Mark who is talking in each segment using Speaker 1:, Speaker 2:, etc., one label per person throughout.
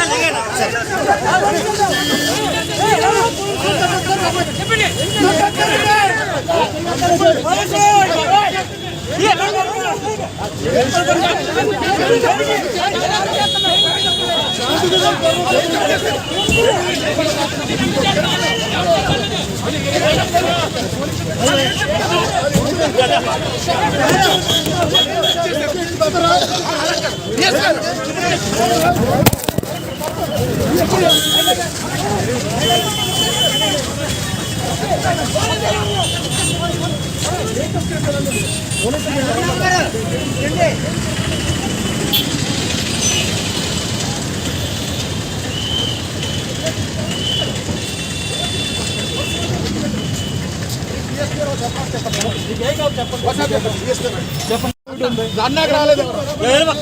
Speaker 1: అన్నాక రాలేదు మీరు ఒక రాలేదు చెప్పండి.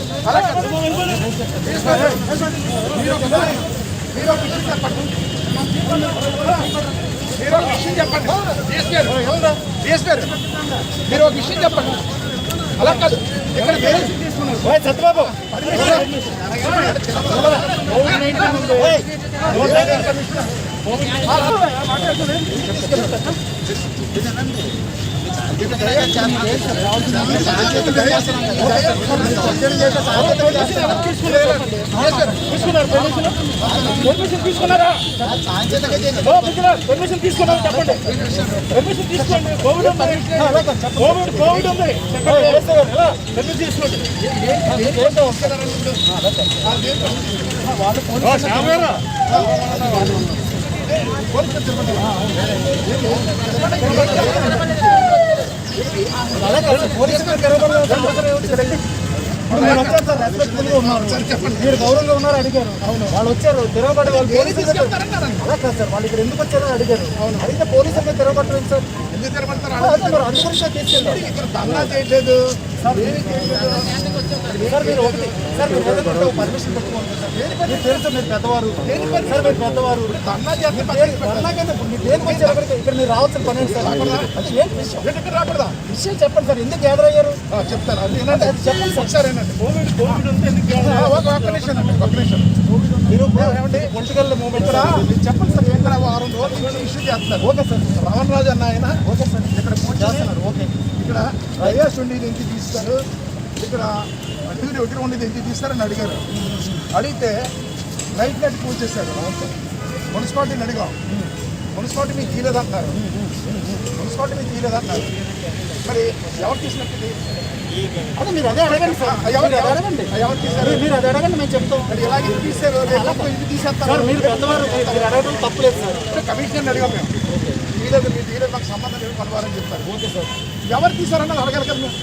Speaker 1: మీరు ఒక విషయం చెప్పండి మీరు ఒక విషయం చెప్పండి అలా కాదు ఇక్కడ వేరే తీసుకున్నారు సత్యబాబు పర్మిషన్ తీసుకున్నారా పర్మిషన్ తీసుకున్నారా చెప్పండి. పర్మిషన్ తీసుకోండి కోవిడ్ ఉంది కోవిడ్ కోవిడ్ ఉంది పర్మిషన్ తీసుకోండి
Speaker 2: మీరు గౌరవంగా ఉన్నారు అడిగారు అవును వాళ్ళు వచ్చారు. తిరగబడి వాళ్ళు పోలీసులు అలా కాదు సార్ వాళ్ళు ఇక్కడ ఎందుకు వచ్చారో అడిగారు. అవును. అడిగితే పోలీసులు తిరగబట్టలేదు సార్. పెద్దవారు. సార్ మీరు పెద్దవారు? ఇక్కడ మీరు రావాల్సిన పని విషయం?
Speaker 1: ఇక్కడ రాకూడదా?
Speaker 2: విషయం చెప్పండి సార్ ఎందుకు గ్యాదర్ అయ్యారు
Speaker 1: ఆ, చెప్తాను అది
Speaker 2: చెప్పండి సార్.
Speaker 1: ఒకసారి వినండి. కోవిడ్ కోవిడ్ ఉంటే ఎందుకు ఆ, ఒక ఒక్క నిమిషం అండి ఒక్క నిమిషం.
Speaker 2: మీరు పొలిటికల్ మూమెంట్
Speaker 1: చెప్పండి ఇక్కడ వారం రోజుల నుంచి ఇష్యూ చేస్తున్నారు.
Speaker 2: Okay sir.
Speaker 1: రమణ రాజు అన్న ఆయన.
Speaker 2: Okay sir.
Speaker 1: ఇక్కడ పూజ
Speaker 2: చేస్తున్నారు. ఓకే.
Speaker 1: ఇక్కడ వైఎస్ ఉండేది ఎందుకు తీస్తారు? ఇక్కడ టీవీ ఒకటి ఉండేది ఎందుకు తీస్తారని అడిగారు. అడిగితే నైట్ నైట్ పూజ చేశారు. మున్సిపాలిటీని అడిగాం. మున్సిపాలిటీ మీకు తీయలేదంటున్నారు. మున్సిపాలిటీ మీకు తీయలేదంటున్నారు మరి ఎవరు తీసినట్టు ఇది?
Speaker 2: అదే మీరు అదే అడగండి సార్.
Speaker 1: ఎవరు
Speaker 2: అడగండి.
Speaker 1: ఎవరు తీశారు?
Speaker 2: మీరు- అదే అడగండి మేము చెప్తాం.
Speaker 1: మరి ఎలాగ ఇది తీశారు ఇది తీసేస్తారు
Speaker 2: మీరు పెద్దవారు మీరు అడగడం తప్పలేదు సార్.
Speaker 1: కమిషనర్ అడిగాం మేము. తీయలేదు మీరు తీయలేదు మాకు సంబంధం లేదు కొనవాలని చెప్పారు.
Speaker 2: Okay sir.
Speaker 1: ఎవరు తీశారన్నది అడగాలి కదా మేము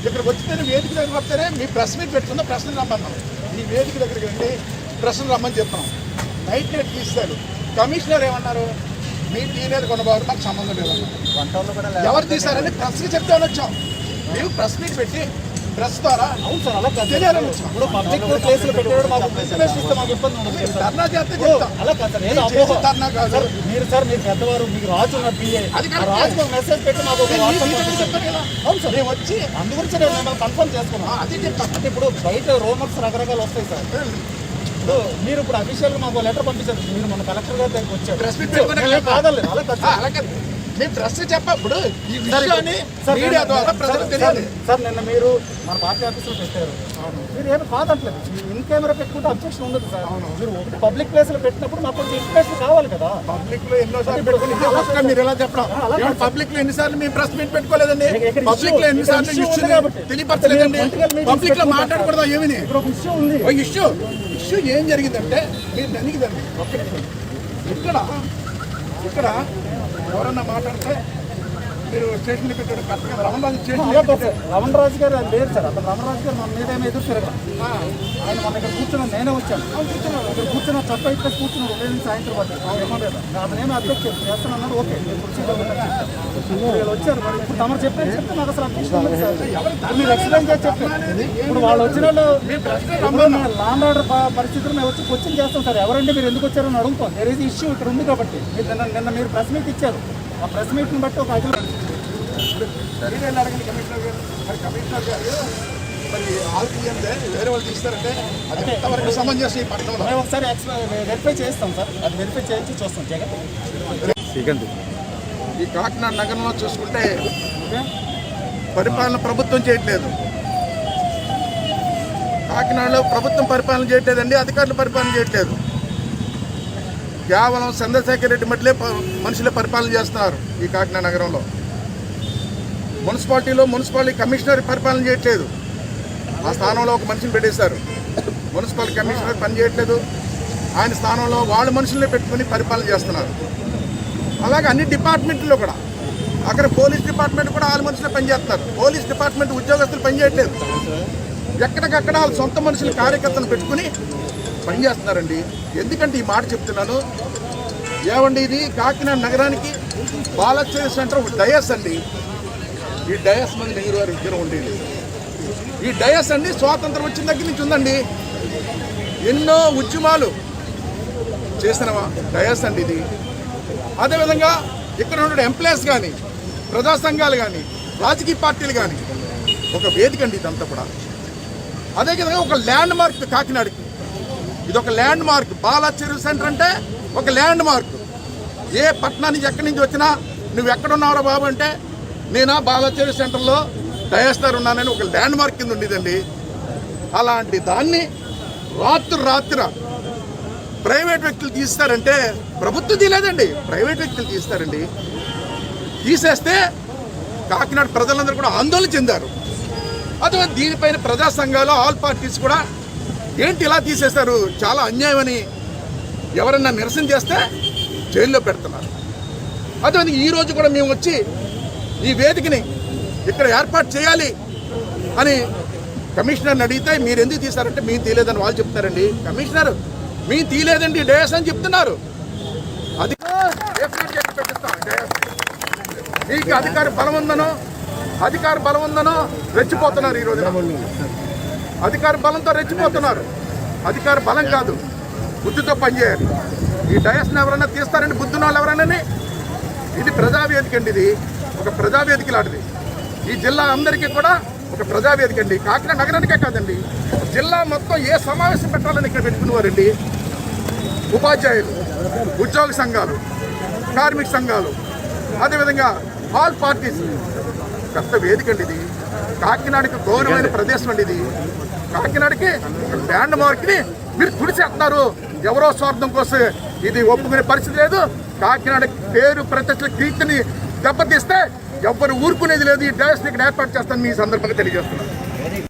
Speaker 1: ఇక్కడికి వచ్చితేనే వేదిక దగ్గర వస్తేనే మీ ప్రెస్ మీట్ పెట్టుకుందా? ప్రశ్నలు రమ్మన్నాం. ఈ వేదిక దగ్గరికి వెళ్ళి ప్రశ్నలు రమ్మని చెప్తున్నాం. నైట్ నైట్ తీస్తారు కమిషనర్ ఏమన్నారు? మీరు తీయలేదు కొనబారు మాకు సంబంధం లేదన్నారు ఎవరు తీశారని ప్రెస్కి చెప్తామని వచ్చాం. మేము ప్రెస్ మీట్ పెట్టి ప్రెస్ ద్వారా
Speaker 2: అవును సార్ అలా కాదు
Speaker 1: తెలియాలని వచ్చాం.
Speaker 2: ఇప్పుడు పబ్లిక్ పెట్టాడు మాకు ఇస్తే మాకు ఇబ్బంది ఉండదు.
Speaker 1: ధర్నా చేస్తే
Speaker 2: అలా కాదు సార్ ఏదో
Speaker 1: మీరు
Speaker 2: అపోహ.
Speaker 1: చేసే ధర్నా కాదు.
Speaker 2: సార్ మీరు సార్ మీరు పెద్దవారు మీకు రాజు పిఏ. ఒక మెసేజ్ పెట్టి మాకు ఒక అవును సార్
Speaker 1: వచ్చి
Speaker 2: అందు గురించి నేను మిమ్మల్ని కన్ఫర్మ్ చేసుకున్నాను.
Speaker 1: అది
Speaker 2: అంటే ఇప్పుడు బయట రోమర్స్ రకరకాలు వస్తాయి సార్. మీరు ఇప్పుడు అఫీషియల్ మాకు లెటర్ పంపించారు. మీరు మన కలెక్టర్ గారి దగ్గరికి వచ్చారు. అలా కాదు
Speaker 1: ఆ,
Speaker 2: సార్.
Speaker 1: అలాగే మీ ప్రెస్ చెప్పప్పుడు ఈ విషయాన్ని మీడియా ద్వారా ప్రజలకు తెలియాలి.
Speaker 2: సార్ నిన్న మీరు మన పార్టీ ఆఫీస్లో పెట్టారు మీరు ఏమి కాదంటలేదు. ఇన్ కెమెరా పెట్టుకుంటే అబ్జెక్షన్ ఉండదు సార్. మీరు ఒకటి పబ్లిక్ ప్లేస్లో పెట్టినప్పుడు మాకు ఇన్ఫర్మేషన్ కావాలి కదా.
Speaker 1: పబ్లిక్లో ఎన్నో సార్లు పెట్టుకుని మీరు ఎలా చెప్పడం? పబ్లిక్లో ఎన్నిసార్లు మీ ప్రెస్ మీట్ పెట్టుకోలేదండి?
Speaker 2: పబ్లిక్లో
Speaker 1: ఎన్నిసార్లు ఇష్యూ. తెలియపరచలేదండి?
Speaker 2: పబ్లిక్లో.
Speaker 1: మాట్లాడకూడదా ఏమిని?
Speaker 2: ఇక్కడ ఒక విషయం ఉంది.
Speaker 1: ఇష్యూ. ఇష్యూ ఏం జరిగిందంటే మీరు జరిగిందండి ఇక్కడ ఇక్కడ ఎవరన్నా మాట్లాడితే మీరు స్టేషన్లో పెట్టాడు కరెక్ట్ కదా రమణ
Speaker 2: అదే
Speaker 1: స్టేషన్లో
Speaker 2: సార్ రమణ రాజు గారు అది లేరు సార్. అతను రమణ రాజు గారు మన మీద ఏమో ఎదురు తిరగడం ఆయన మన ఇక్కడ కూర్చున్నాం నేనే వచ్చాను. ఇక్కడ కూర్చున్న చట్ట ఇక్కడ కూర్చున్నాడు ఉదయం నుంచి సాయంత్రం వరకు. ఏమలేదు అతనేమో అబ్జెక్ట్ చేస్తున్నాడు ఓకే. వీళ్ళు వచ్చారు మరి ఇప్పుడు తమరు చెప్పారు చెప్తే నాకు అసలు సార్. ఇప్పుడు మీరు ఎక్స్ప్లెయిన్ చేసి చెప్పండి ఇప్పుడు వాళ్ళు వచ్చిన వాళ్ళు లాండ్ ఆర్డర్ పరిస్థితులు మేము వచ్చి క్వశ్చన్ చేస్తాం సార్. ఎవరంటే మీరు ఎందుకు వచ్చారని అడుగుతాం. వేరే ఇష్యూ ఇక్కడ ఉంది కాబట్టి. మీరు నిన్న నిన్న మీరు ప్రెస్ మీట్ ఇచ్చారు. ఆ ప్రెస్ మీట్ని బట్టి ఒక అఖిల
Speaker 1: మీరేం అడగండి కమిషనర్ గారు? మరి కమిషనర్ గారు మరి ఆల్పిఎందే వేరే వాళ్ళు తీస్తారంటే అది ఎంతవరకు సమంజసం ఈ పట్టణంలో?
Speaker 2: మేము ఒకసారి వెరిఫై చేస్తాం సార్. అది వెరిఫై చేయించి చూస్తాం. జగన్.
Speaker 1: ఈ కాకినాడ నగరంలో చూసుకుంటే పరిపాలన ప్రభుత్వం చేయట్లేదు. కాకినాడలో ప్రభుత్వం పరిపాలన చేయట్లేదండి అధికారులు పరిపాలన చేయట్లేదు. కేవలం చంద్రశేఖర్ రెడ్డి మట్లే మనుషులే పరిపాలన చేస్తున్నారు ఈ కాకినాడ నగరంలో. మున్సిపాలిటీలో మున్సిపాలిటీ కమిషనర్ పరిపాలన చేయట్లేదు. ఆ స్థానంలో ఒక మనిషిని పెట్టేశారు. మున్సిపల్ కమిషనర్ పని చేయట్లేదు. ఆయన స్థానంలో వాళ్ళ మనుషుల్ని పెట్టుకుని పరిపాలన చేస్తున్నారు. అలాగే అన్ని డిపార్ట్మెంట్లో కూడా. అక్కడ పోలీస్ డిపార్ట్మెంట్ కూడా వాళ్ళ మనుషులే పనిచేస్తున్నారు పోలీస్ డిపార్ట్మెంట్ ఉద్యోగస్తులు పనిచేయట్లేదు ఎక్కడికక్కడ వాళ్ళ సొంత మనుషులు కార్యకర్తలు పెట్టుకుని పనిచేస్తున్నారండి. ఎందుకంటే ఈ మాట చెప్తున్నాను. ఏమండి ఇది? కాకినాడ నగరానికి బాలచేరి సెంటర్ ఒక డయస్ అండి. ఈ డయస్ మంది నెహ్రూ గారి విగ్రహం ఉండేది. ఈ డయస్ అండి స్వాతంత్రం వచ్చిన దగ్గర నుంచి ఉందండి. ఎన్నో ఉద్యమాలు చేసిన డయస్ అండి ఇది. అదేవిధంగా ఇక్కడ ఉన్న ఎంప్లాయీస్ కానీ ప్రజా సంఘాలు కానీ రాజకీయ పార్టీలు కానీ ఒక వేదిక అండి ఇదంతా కూడా. అదేవిధంగా ఒక ల్యాండ్ మార్క్ కాకినాడకి. ఇది ఒక ల్యాండ్ మార్క్ బాలా చెరువు సెంటర్ అంటే ఒక ల్యాండ్ మార్క్ ఏ పట్టణానికి ఎక్కడి నుంచి వచ్చినా నువ్వు ఎక్కడున్నావురా బాబు అంటే నేనా బాలా చెరువు సెంటర్లో డయాస్టార్ ఉన్నానని ఒక ల్యాండ్ మార్క్ కింద ఉండేదండి. అలాంటి దాన్ని రాత్రి రాత్రి ప్రైవేట్ వ్యక్తులు తీస్తారంటే ప్రభుత్వం తీయలేదండి. ప్రైవేట్ వ్యక్తులు తీస్తారండి. తీసేస్తే కాకినాడ ప్రజలందరూ కూడా ఆందోళన చెందారు. అదే దీనిపైన ప్రజా సంఘాలు ఆల్ పార్టీస్ కూడా ఏంటి ఇలా తీసేస్తారు? చాలా అన్యాయమని ఎవరన్నా నిరసన చేస్తే జైల్లో పెడుతున్నారు. అదే ఈరోజు కూడా మేము వచ్చి ఈ వేదికని ఇక్కడ ఏర్పాటు చేయాలి అని కమిషనర్ని అడిగితే మీరు ఎందుకు తీశారంటే మేము తీయలేదని వాళ్ళు చెప్తారండి. కమిషనర్ మేము తీయలేదండి డేస్ అని చెప్తున్నారు. అది మీకు అధికార బలం ఉందనో అధికార బలం ఉందనో రెచ్చిపోతున్నారు ఈ అధికార బలంతో రెచ్చిపోతున్నారు. అధికార బలం కాదు బుద్ధితో పనిచేయాలి. ఈ డయస్ని ఎవరైనా తీస్తారండి బుద్ధి వాళ్ళు ఎవరైనా ఇది ప్రజావేదిక అండి ఇది. ఒక ప్రజావేదిక లాంటిది. ఈ జిల్లా అందరికీ కూడా ఒక ప్రజావేదిక అండి. కాకినాడ నగరానికే కాదండి. జిల్లా మొత్తం ఏ సమావేశం పెట్టాలని ఇక్కడ పెట్టుకునేవారండి ఉపాధ్యాయులు ఉద్యోగ సంఘాలు కార్మిక సంఘాలు అదేవిధంగా ఆల్ పార్టీస్. పెద్ద వేదిక అండి ఇది. కాకినాడకి గౌరవమైన ప్రదేశం అండి ఇది. కాకినాడకి ల్యాండ్ మార్క్ని మీరు తుడిచేస్తున్నారు. ఎవరో స్వార్థం కోసం ఇది ఒప్పుకునే పరిస్థితి లేదు. కాకినాడ పేరు ప్రతిష్టల కీర్తిని దెబ్బతీస్తే ఎవ్వరు ఊరుకునేది లేదు. ఈ డయాస్ ఇక్కడ ఏర్పాటు చేస్తాను మీ సందర్భంగా తెలియజేస్తున్నాను.